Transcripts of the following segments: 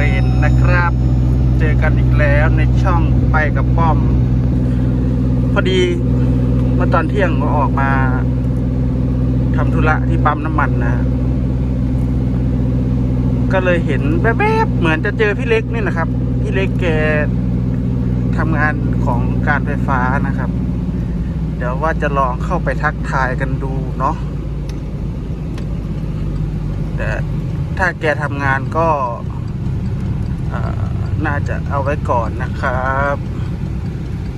รนนะครับ เจอกันอีกแล้วในช่องไปกับป้อม พอดีเมื่อตอนเที่ยงก็ออกมาทำธุระที่ปั๊มน้ำมันนะ ก็เลยเห็นแวบๆเหมือนจะเจอพี่เล็กนี่นะครับ พี่เล็กแกทำงานของการไฟฟ้านะครับ เดี๋ยวว่าจะลองเข้าไปทักทายกันดูเนาะแต่ถ้าแกทำงานก็ น่าจะเอาไว้ก่อนนะครับ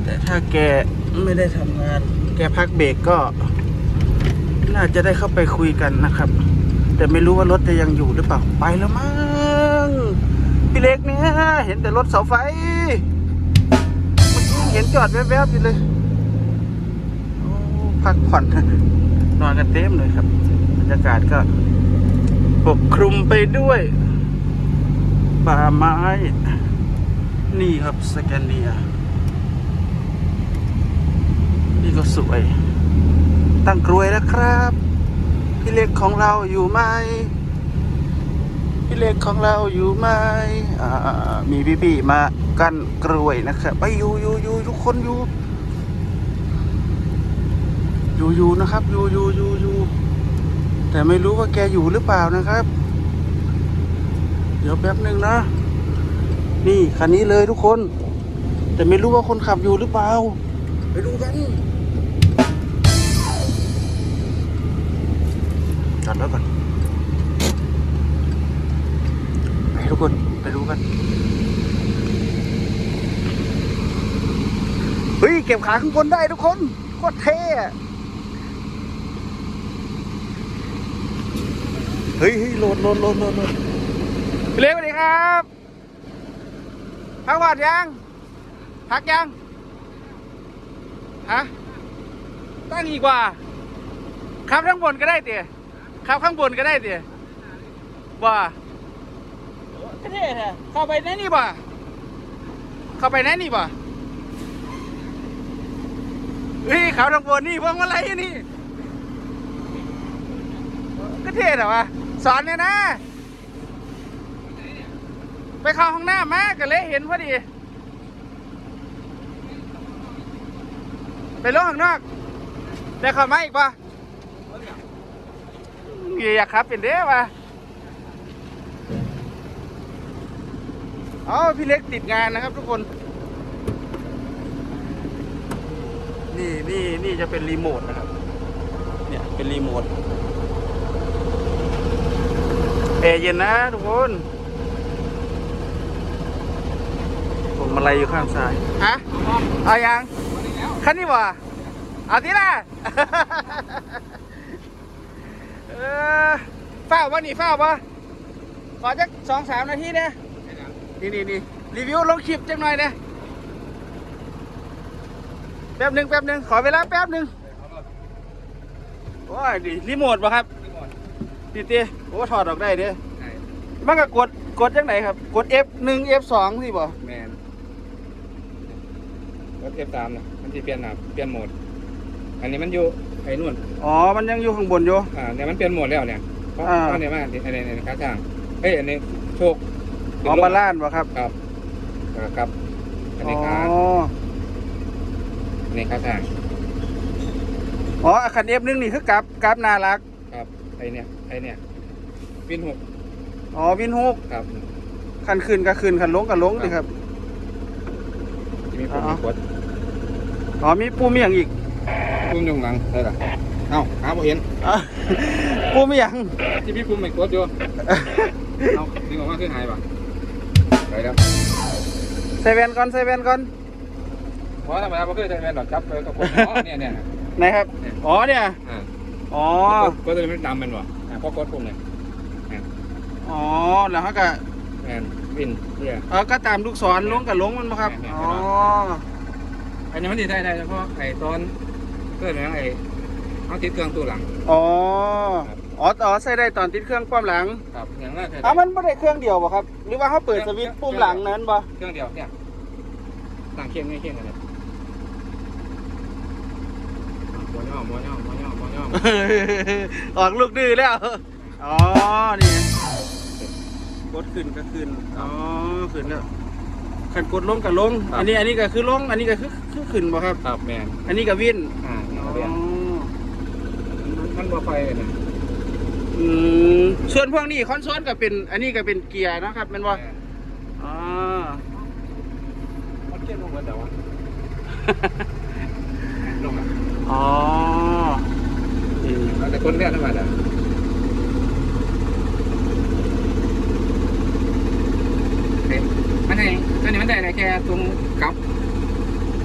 แต่ถ้าแกไม่ได้ทำงาน แกพักเบรกก็ น่าจะได้เข้าไปคุยกันนะครับ แต่ไม่รู้ว่ารถจะยังอยู่หรือเปล่า ไปแล้วมั้งพี่เล็กเนี่ยเห็นแต่รถเสาไฟเมื่อกี้ยังเห็นจอดแวบๆอยู่เลยพักผ่อนนอนกันเต็มเลยครับ บรรยากาศก็ปกคลุมไปด้วย ป่าไม้ นี่ครับสแกนเนีย นี่ก็สวย ตั้งกรวยแล้วครับ พี่เล็กของเราอยู่ไหม พี่เล็กของเราอยู่ไหมมีพี่ๆมากันกรวยนะครับไปอยู่อยู่อยู่ทุกคนอยู่อยู่อยู่นะครับอยู่อยู่อยู่อยู่แต่ไม่รู้ว่าแกอยู่หรือเปล่านะครับ เดี๋ยวแป๊บหนึ่งนะ นี่คันนี้เลยทุกคน แต่ไม่รู้ว่าคนขับอยู่หรือเปล่า ไปดูกันจอดรถก่อนไปทุกคนไปดูกัน เฮ้ย เก็บขาข้างบนได้ทุกคนโคตรเท่เฮ้ยเฮ้ยโหลดโหลดโหลดโหลดโหลด พี่เล็กสวัสดีครับพักผ่อนยังพักยังฮะตั้งอีกว่าขับข้างบนก็ได้เตี๋ยขับข้างบนก็ได้เตี๋ยว่าก็เท่แท้เข้าไปไหนนี่บ่าเข้าไปไหนนี่บ่าเฮ้ยขับทางบนนี่พวงมาลัยนี่ก็เท่แต่ว่าสอนเนี่ยนะ ไปเข้าห้องน้ำมาก็เลยเห็นพอดี ไปลงข้างนอกได้เข้ามาอีกปะอยากขับเป็นเด้ปะอ๋อพี่เล็กติดงานนะครับทุกคน นี่นี่นี่จะเป็นรีโมทนะครับ เนี่ยเป็นรีโมทแอร์เย็นนะทุกคนผ มมาลัยอยู่ข้างซ้ายฮะเอายังคันนี้บ่เอาทีละเออเฝ้าบ่นี่เฝ้าบ่ขอจักสองสามนาทีเนี่ยนี่นี่นี่รีวิวลงคลิปจังหน่อยเนี่ยแป๊บหนึ่งแป๊บหนึ่งขอเวลาแป๊บหนึ่งโอ้ยดิรีโมทป่ะครับตีตีโอ้ถอดออกได้เด้มันก็กดกดจังไหนครับ กด F หนึ่ง F สองสิบ่แมน รถเอฟสามนะมันจะเปลี่ยนหนาเปลี่ยนโหมด อันนี้มันอยู่ไอ้นู่นอ๋อ มันยังอยู่ข้างบนอยู่ อ่าเนี่ยมันเปลี่ยนโหมดแล้วเนี่ยเพราะอ่า เพราะเนี่ยมาอันนี้อันนี้อันนี้ข้างทางเฮ้ยอันนี้โชคอ๋อมาล้านป่ะครับครับอ่าครับ อันนี้อ๋ขาออันนี้ข้างทางอ๋อคันเอฟนึงนี่คือกราฟกราฟน่ารักครับไอเนี่ยไอเนี่ยวินหกอ๋อวินหกครับ คันขึ้นก็ขึ้นคันลงก็ลงดิครับ จะมีปุ่มอ๋อ กด อ๋อมีปูมีอย่างอีกปุ่มอยข้างหลังได้หรอเอ้าหาบ่เห็นอะปูมีอย่างที่พี่ปุ่มไม่กดอยู่เอาดึงออกมาขึ้นหายป่ะไปแล้วใส่แว่นก่อนใส่แว่นก่อนเพราะธรรมดาไม่เคยใช้แมนหรอกครับเลยกับคนอ๋อเนี่ยเนี่ยไหนครับอ๋อเนี่ยอ่าอ๋อก็จะเป็นดำเป็นวะอ่าพอกดปุ่มเลยอ๋อแล้วเขาก็แมนวินเนี่ย เออก็ตามลูกศรลงกับลงมันบ่ครับแม่นๆอ๋อ อันนี้มันดีได้ได้เฉพาะไอ้ตอนเกิดอะไรไอ้เอาติดเครื่องตู้หลังอ๋ออ๋ออ๋อใส่ได้ตอนติดเครื่องป้อมหลังครับอย่างแรกอ้าวมันไม่ได้เครื่องเดียวบ่ครับ หรือว่าเขาเปิดสวิตช์ปุ่มหลังนั้นบ่เครื่องเดียวเนี่ยตั้งเคียงไม่เคียงกันเลยมอย่อมอย่อมอย่อมอย่อมออกลูกดื้อแล้ว อ๋อ นี่กดขึ้นก็ขึ้น อ๋อ ขึ้นแล้ว ขันกดลงก็ลง ครับ อันนี้อันนี้ก็คือลง อันนี้ก็คือคือขึ้นบ่ครับ ครับแมนอันนี้ก็วิ่นอ่านี่อ๋อก็เรียนมันบ่ไฟนะอืมส่วนพวกนี้คอนโซลก็เป็น อันนี้ก็เป็นเกียร์เนาะครับแมันว่าแม่นอ๋อ มันเกียร์ลงแล้วแต่ว่าลงอะอ๋อเออเอาแต่คนเรียกธรรมดาเอ๊ะ มันให้ตัวนี้มันได้แค่ตรงกับ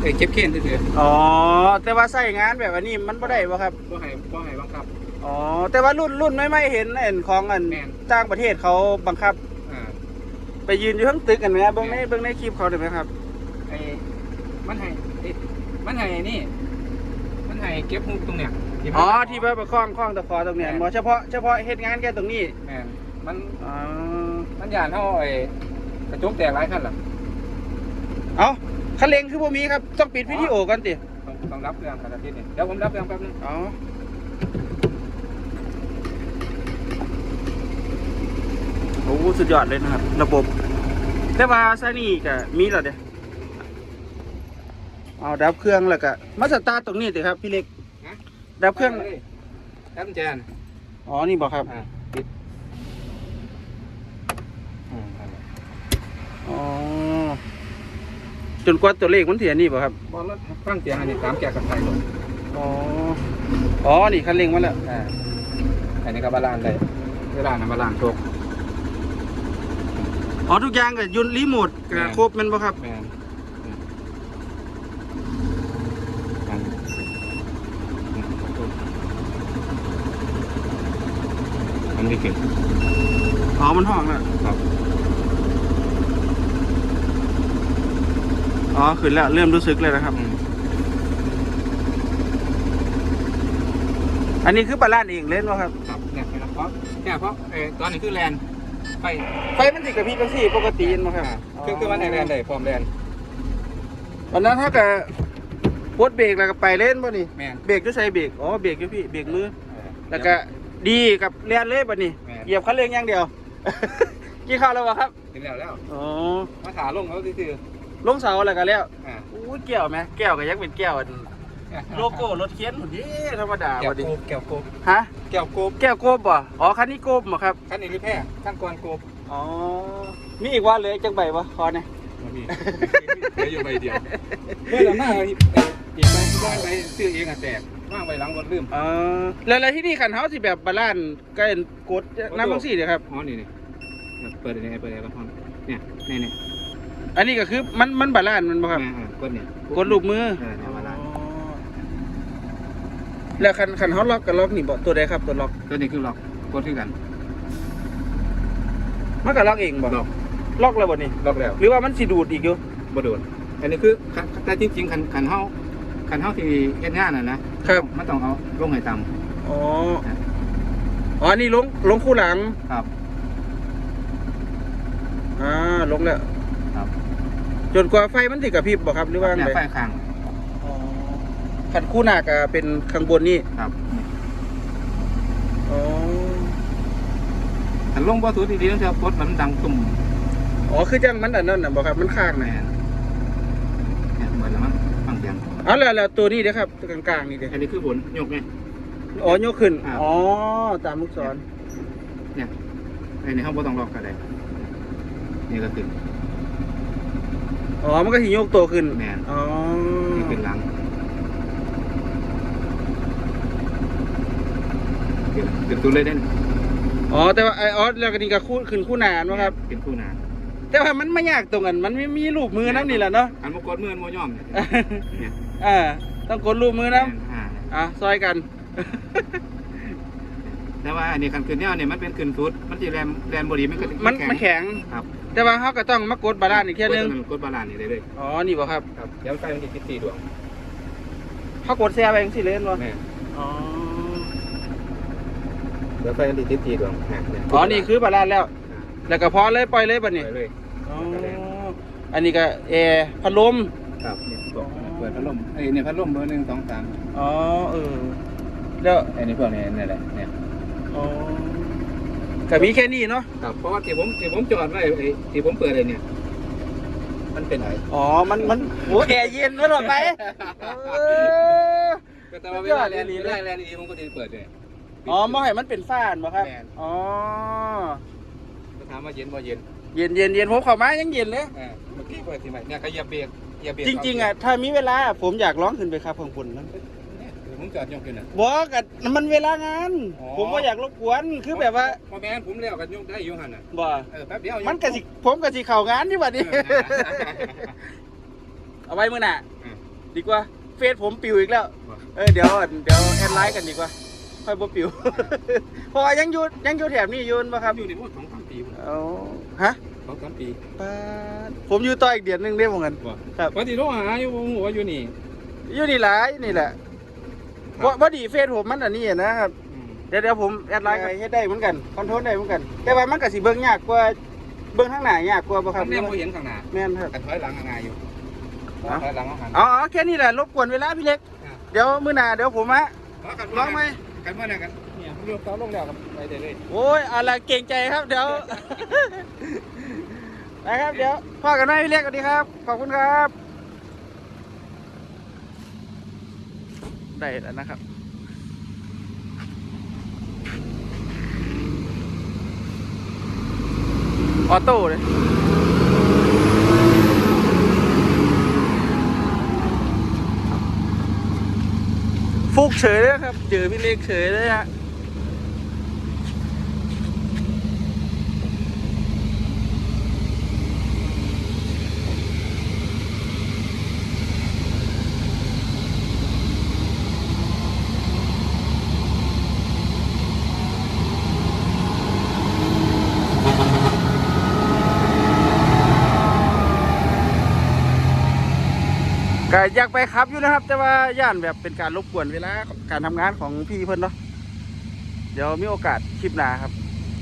เอ้ยเก็บเคนซื่ออ๋อ แต่ว่าใส่งานแบบอันนี้มันบ่ได้บ่ครับๆบ่ให้บ่ให้บังคับ อ๋อ แต่ว่ารุ่นรุ่นไม่ไม่เห็นเห็นของอันแม่นต่างประเทศเขาบังคับอ่าไปยืนอยู่ข้างตึกกันไหมครับเบิ่งในเบิ่งในคลิปเขาได้ไหมครับไอ้มันให้ไอ้มันให้นี่มันให้เก็บฮุกตรงเนี้ยมันอ๋อที่ว่าประคองคล้องตะขอตรงเนี้ยแม่นบ่เฉพาะเฉพาะเฮ็ดงานแค่ตรงนี้แม่นมันอ๋อมันยานเท่าไอ้ กระจกแตกหลายขั้นล่ะเอ้าคันเร่งคือบ่มีครับ ต้องปิดวิดีโอก่อนติต้องต้องรับเรื่องกันอาทิตย์นี้เดี๋ยวผมรับเรื่องแป๊บนึงอ๋อโอ้สุดยอดเลยนะครับ ระบบ แต่ว่าซานี่ก็มีแล้วเด้เอาดับเครื่องแล้วก็มาสตาร์ทตรงนี้สิครับพี่เล็กนะดับเครื่องตั้งแจนอ๋อนี่บอกครับ อ่าปิดอืมครับ อ๋อ จนกว่าตัวเลขมันเสียนี่บ่ครับ บอลรถฟังเสียงอันนี้ตามแกะกับไทยลงอ๋อ อ๋อ นี่คันเร่งมาแล้ว อ่าอันนี้ก็บาลานซ์ได้เวลานะบาลานซ์โชคอ๋อ ทุกอย่างก็อยุนรีโมทแม่ก็นครบแมันบ่ครับ แมนอันอันนี้เก่งอ๋อ มันห้องแล้ว ครับ อ๋อขึ้นแล้วเริ่มรู้สึกเลยนะครับอืมอันนี้คือบาลานซ์เองเล่นวะครับครับเนี่ยเห็นแล้วเพราะเนี่ยเพราะเออตอนนี้คือแลนด์ไปไฟมันติดกับพี่กัสี่ปกติมั้งครับอ่าคือคือมันในแลนด์ได้พร้อมแลนด์วันนั้นถ้าเกิดปลดเบรกแล้วก็ไปเล่นป่ะนี่แมนเบรกก็ใช้เบรกอ๋อเบรกอยู่พี่เบรกมือเออแล้วก็ดีกับเลียนเลยป่ะนี่แม่นเหยียบคันเร่งอย่างเดียวกี่ข้าวแล้ววะครับเห็นแล้วแล้วอ๋อมาขาลงแล้วคือ ลงเสาแล้วก็แล้วอ่าอู้ยแก้วไหมแก้วก็ยังเป็นแก้วอันโลโก้รถเคียนหมดดิธรรมดาแก้วบ่ดิโกบแก้วโกบฮะแก้วโกบแก้วโกบบ่อ๋อคันนี้โกบบ่ครับขั้นนี้หรือแพ้ขั้นก่อนโกบอ๋อมีอีกว่าเหลยจังใบวะคอเนี่ยมามีเหลืออยู่ใบเดียวเมื่อเราหน้าอีกอีกใบที่บ้านไปซื้อเองอะแตกว่างไว้หลังรถลืม เออแล้วแล้วที่นี่ขันเฮาสิแบบบาลานซ์ก็เห็นกดน้ำบางสี่เด้อครับ อ๋อนี่นี่เปิดอะไรเปิดอะไรบ้างเนี่ยนี่นี่ อันนี้ก็คือมันมันบาลานซ์มันบ่ครับอ่าอ่ากดเนี่ยกดลูกมือ เออเนี่ยมาละอ๋อแล้วคันคันเฮาล็อกกับล็อกนี่บ่ตัวใดครับตัวล็อกตัวนี้คือล็อกกดคือกันมันก็ล็อกเองบ่ล็อกล็อกแล้วบ่นี่ล็อกแล้วหรือว่ามันสิดูดอีกอยู่บ่โดนอันนี้คือคันแต่จริงๆคันคันเฮาคันเฮาที่เฮ็ดงานน่ะนะครับมันต้องเอาลงให้ต่ำ อ๋ออ๋ออันนี่ลงลงคู่หลังครับ อ่าลงแล้วครับ จนกว่าไฟมันสิกระพริบบ่ครับหรือว่าเนี่ยไงไฟข้างอ๋อคันคู่หน้าก็เป็นข้างบนนี่ครับอ๋อคันลงบ่สุดดีๆมันจะกดมันดังตุ่มอ๋อคือจังมันอันนั้นน่ะบ่ครับมันข้างแม่น่ะนเนี่ยเหมือนแล้วมั้งฟังเสียงเอาแล้วแล้วตัวนี้เด้อครับตัวกลางๆนี่เด้ออันนี้คือผลยกไง อ๋อยกขึ้นครับ อ๋อตามลูกศรเนี่ยอันนี้เฮาบ่ต้องล็อกก็ได้นี่ก็ขึ้น อ๋อ มันก็สิยกตัวขึ้น แม่น อ๋อนี่ขึ้นหลังขึ้นขึ้นตัวเลยเด่นอ๋อ แต่ว่าไอออสแล้วก็นี่ก็คู่ขึ้นคู่หนานวะครับ เป็นคู่หนาแต่ว่ามันไม่ยากตรงกัน มันไม่มีรูปมือน้ำนี่แหละเนาะ อันมากดมือมันโมย่อมเนี่ยเนี่ยอ่าต้องกดรูปมือน้อ่าำอะซอยกัน แต่ว่าอันนี้คันขึ้นเนี่ยเนี่ยมันเป็นขึ้นสุด มันจะแรมแรมบอดีมันก็มันมันแข็ง ครับ แต่ว่าเขาก็ต้องมากดบาลานซ์อีกแค่ยนึงกดบาลานซ์นี่ได้เลยอ๋อนี่บ่ครับครับเดี๋ยวไฟมันจะติดสี่ดวงเขากดแซ่ไปจังสิเล่นบ่แม่อ๋อเดี๋ยวไฟมันจะติดสี่ดวงเนี่ยเยอ๋อนี่คือบาลานซ์แล้ว แล้วก็พอเลยปล่อยเลยบัดนี้ไปเลยอ๋ออันนี้ก็แอร์พัดลมครับเนี่ยพวกเปิดพัดลมเอ้ยเนี่ยพัดลมเบอร์หนึ่งสองสามอ๋อเออแล้วไอ้นี่พวกนี้นี่แหละเนี่ยอ๋อ ก็มีแค่นี้เนาะครับเพราะว่าที่ผมที่ผมจอดไว้ไอ้ที่ผมเปิดเลยเนี่ย มันเป็นอะไรอ๋อมันมันโอ้แอร์เย็นไม่หรอกไปเออ ก็แต่ว่าเวลาแลนด์เวลาแลนด์ดีผมก็จะเปิดเลยอ๋อมองให้มันเป็นฟ้านบ่ครับแม่นอ๋อก็ถามว่าเย็นบ่เย็นเย็นเย็นเย็นผมเข้ามายังเย็นเลยเออเมื่อกี้เปิดที่ใหม่เนี่ยก็เหยียบเบรกเหยียบเบรกจริงๆอะถ้ามีเวลาผมอยากร้องขึ้นไปครับข้างบนนั้น เนี่ยเดี๋ยวผมจอดยกขึ้นน่ะ บอกกันมันเวลางาน อ๋อ ผมก็อยากรบกวนคือแบบว่าพอแม่นผมเลี้ยวกันยกได้อยู่หันน่ะบ่เออแป๊บเดียวมันกะสิผมกะสิเข้างานนี่บัดนี้เออเอาไว้มื้อหน้าอืมดีกว่าเฟซผมปิวอีกแล้ว ว่ะ เออเดี๋ยวเดี๋ยวแอดไลน์กันดีกว่าค่อยบ่ปิว เพราะว่ายังอยู่ยังอยู่แถบนี้อยืนป่ะครับอยู่ในพวกสองสามปีพุ่นน่ะเอาฮะสองสามปีปาดผมอยู่ต่ออีกเดือนหนึงได้บ่กันว่าครับปกติโทรหาอยู่ผมบอกว่าอยู่นี่อยู่นี่หลายนี่แหละ ครับบ่บ่ดีเฟซผมมันอันนี้นะครับอืมเดี๋ยวเดี๋ยวผมแอดไลน์กันเฮ็ดได้เหมือนกันคอนโทรลได้เหมือนกัน แต่ว่ามันก็สิเบิ่งยากกว่าเบิ่งข้างหน้ายากกว่าบ่คครัรับบแม่พอเห็นข้างหน้าแม่นครับกันถอยหลังง่ายอยู่อะถอยหลังเอาหัน อ๋อแค่นี้แหละรบกวนเวลาพี่เล็กอะเดี๋ยวมื้อหน้าเดี๋ยวผมมาเอากันลองไหมกันเมื่อไหร่กันเนี่ยผมโยกเสาลงแล้วครับไปได้เลยโอ้ยอะไรเก่งใจครับเดี๋ยว นะครับ เดี๋ยวพ่อกันไหมพี่เล็กสวัสดีครับ ขอบคุณครับ ได้แล้วนะครับออโต้เลยฟุกเฉยเลยครับ เจอพี่เล็กเฉยเลยฮะ ก็อยากไปครับอยู่นะครับ แต่ว่าย่านแบบเป็นการรบกวนเวลาการทำงานของพี่เพิ่นเนาะเดี๋ยวมีโอกาสคลิปหน้าครับ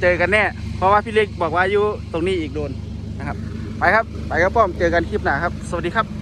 เจอกันแน่เพราะว่าพี่เล็กบอกว่าอยู่ตรงนี้อีกโดนนะครับ ไปครับ ไปครับป้อมเจอกันคลิปหน้าครับ สวัสดีครับ